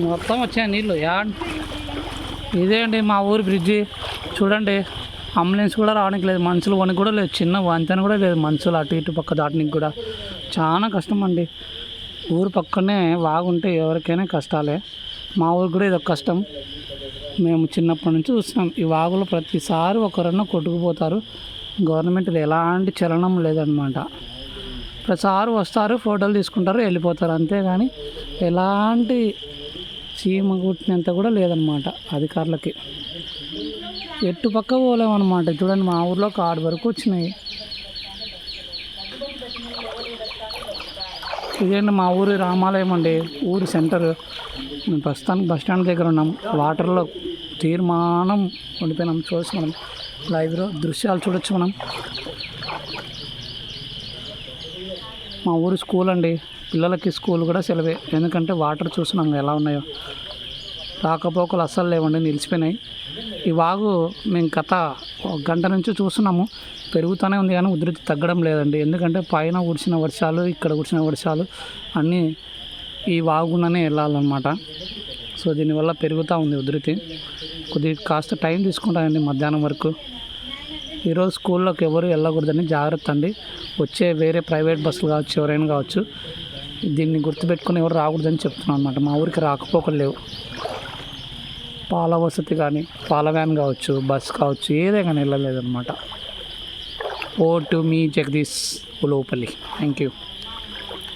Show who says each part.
Speaker 1: మొత్తం వచ్చాయి నీళ్ళు యా. ఇదే అండి మా ఊరి బ్రిడ్జి చూడండి అంబులెన్స్ కూడా రావడానికి లేదు మనుషులు వనికి కూడా లేదు చిన్న వంతెన కూడా లేదు మనుషులు అటు ఇటు పక్క దాటడానికి కూడా. చాలా కష్టం అండి. ఊరు పక్కనే వాగుంటే ఎవరికైనా కష్టాలే. మా ఊరు కూడా ఇది ఒక కష్టం. మేము చిన్నప్పటి నుంచి చూస్తున్నాం. ఈ వాగులో ప్రతిసారి ఒకరన్నా కొట్టుకుపోతారు. గవర్నమెంట్ ఎలాంటి చలనం లేదనమాట ప్రతిసారి వస్తారు ఫోటోలు తీసుకుంటారు వెళ్ళిపోతారు. అంతేగాని ఎలాంటి చీమ కుట్టినంత కూడా లేదనమాట అధికారులకి. ఎట్టు పక్క పోలేమన్నమాట. చూడండి మా ఊర్లో కాడు వరకు వచ్చినాయి. ఇదేంటి మా ఊరి రామాలయం అండి. ఊరి సెంటర్. మేము ప్రస్తుతానికి బస్ స్టాండ్ దగ్గర ఉన్నాం. వాటర్లో తీర్మానం ఉండిపోయినాం. చూడొచ్చు మనం. లైవ్లో దృశ్యాలు చూడొచ్చు మనం. మా ఊరు స్కూల్ అండి. పిల్లలకి స్కూల్ కూడా సెలవే. ఎందుకంటే వాటర్ చూసినాం ఎలా ఉన్నాయో. రాకపోకలు అస్సలు లేవండి నిలిచిపోయినాయి. ఈ వాగు మేము గత ఒక గంట నుంచి చూస్తున్నాము. పెరుగుతూనే ఉంది కానీ ఉధృతి తగ్గడం లేదండి. ఎందుకంటే పైన కురిసిన వర్షాలు ఇక్కడ కురిసిన వర్షాలు అన్నీ ఈ వాగుననే వెళ్ళాలన్నమాట. సో దీనివల్ల పెరుగుతూ ఉంది ఉధృతి. కొద్దిగా కాస్త టైం తీసుకుంటానండి మధ్యాహ్నం వరకు. ఈరోజు స్కూల్లోకి ఎవరు వెళ్ళకూడదని జాగ్రత్త అండి. వచ్చే వేరే ప్రైవేట్ బస్సులు కావచ్చు ఎవరైనా కావచ్చు దీన్ని గుర్తుపెట్టుకుని ఎవరు రాకూడదని చెప్తున్నాను అనమాట మా ఊరికి రాకపోకలు లేవు. పాల వసతి కానీ పాల వ్యాన్ కావచ్చు బస్ కావచ్చు ఏదే కానీ వెళ్ళలేదన్నమాట. ఓ టు మీ జగదీష్ లోపలి. Thank you